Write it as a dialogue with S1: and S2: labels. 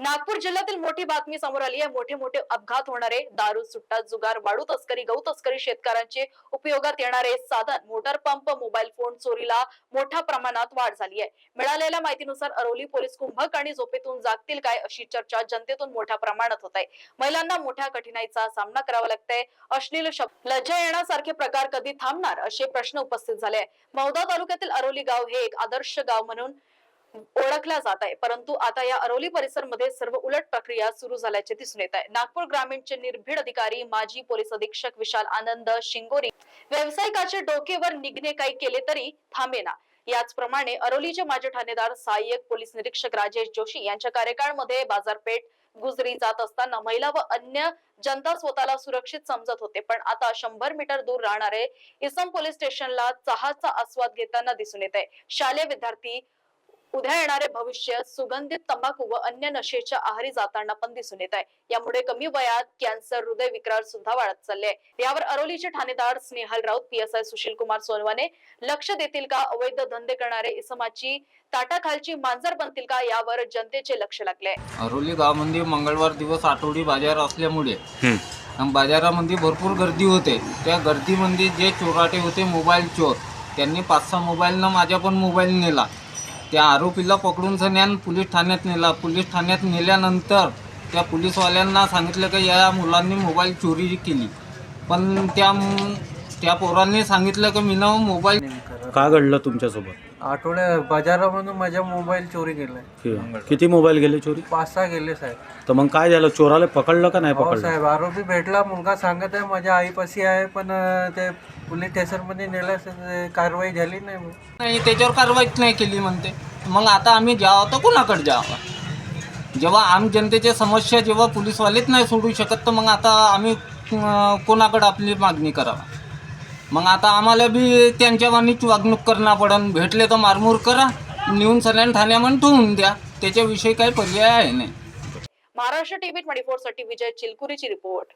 S1: नागपूर जिल्ह्यातील मोठी बातमी समोर आली आहे. मोठे मोठे अपघात होणारे दारू सुट्टा जुगार वाळू तस्करी गहू तस्करी शेतकऱ्यांचे उपयोगात येणारे साधन मोटर पंप मोबाईल फोन चोरीला मोठ्या प्रमाणात वाढ झाली आहे. मिळालेल्या माहितीनुसार अरोली पोलीस कुंभक आणि झोपेतून जागतील काय अशी चर्चा जनतेतून मोठ्या प्रमाणात होत आहे. महिलांना मोठ्या कठीणाईचा सामना करावा लागतंय. अश्लील शब्द लज्जा येण्यासारखे प्रकार कधी थांबणार असे प्रश्न उपस्थित झाले आहे मौदा तालुक्यातील अरोली गाव हे एक आदर्श गाव म्हणून ओळखला जात आहे. परंतु आता या अरोली परिसरमध्ये सर्व उलट प्रक्रिया सुरू झाल्याचे दिसून येत आहे. नागपूर ग्रामीणचे निर्भीड अधिकारी माजी पोलीस अधीक्षक विशाल आनंद शिंगोरी व्यावसायिकाचे डोकेवर निघणे काही केले तरी थांबेना. याचप्रमाणे अरोलीचे माजी ठाणेदार सहाय्यक पोलीस निरीक्षक राजेश जोशी यांच्या कार्यकाळमध्ये बाजारपेठ गुजरी जात असताना महिला व अन्य जनता स्वतःला सुरक्षित समजत होते. पण आता शंभर मीटर दूर राहणारे इसम पोलीस स्टेशनला चहाचा आस्वाद घेताना दिसून येत आहे. शालेय विद्यार्थी उद्या येणारे भविष्य सुगंधित तंबाखू व अन्य नशेच्या आहारी जाताना पण दिसून येत आहे. यामुळे कमी वयात कॅन्सर हृदय विकार सुद्धा वाढत चालले आहे. यावर अरोलीचे ठाणेदार स्नेहल राऊत पीएसआय सुशील कुमार सोनवाने लक्ष देतील का? अवैध धंदे करणारे इसमाची ताटाखालची मांजर बनतील का? यावर जनतेचे लक्ष लागले आहे.
S2: अरोली गावामध्ये मंगळवार दिवस आठवडी बाजार असल्यामुळे बाजारामध्ये भरपूर गर्दी होते. त्या गर्दीमध्ये जे चोराटे होते मोबाईल चोर त्यांनी पाच सहा मोबाईलनं माझ्या पण मोबाईल नेला. त्या आरोपीला पकडून सन्यान पोलीस ठाण्यात नेला. पोलीस ठाण्यात नेल्यानंतर त्या पोलीसवाल्यांना सांगितलं की या मुलांनी मोबाईल चोरी केली. पण त्या त्या पोरांनी सांगितलं की ना मोबाईल
S3: का घडलं तुमच्यासोबत?
S4: आठवड्या बाजारामधून माझा मोबाईल चोरी गेलाय.
S3: कि- किती मोबाईल गेले चोरी?
S4: पाच सहा गेले साहेब.
S3: तर मग काय झालं? चोराला पकडलं का नाही
S4: हो
S3: पकडलं?
S4: साहेब. आरोपी भेटला मुलगा सांगत आहे माझ्या आईपाशी आहे पण अं, ते पोलीस स्टेशनमध्ये नेल्यास कारवाई झाली नाही मग.
S2: नाही त्याच्यावर कारवाईच नाही केली म्हणते. मग आता आम्ही जावं तर कोणाकडे जावं? जेव्हा आम जनतेच्या समस्या जेव्हा पोलीसवालेच नाही सोडू शकत तर मग आता आम्ही अं, कोणाकडे आपली मागणी करावा? मग आता आम्हाला बी त्यांच्यावानीच वागणूक करणं पडन. भेटले तर मारमूर करा. नेऊन सगळ्यांना ठाण्यामध्ये ठेवून द्या. त्याच्याविषयी काही पर्याय आहे नाही.
S1: महाराष्ट्र टीव्ही ट्वेंटी फोरसाठी विजय चिलकुरीची रिपोर्ट.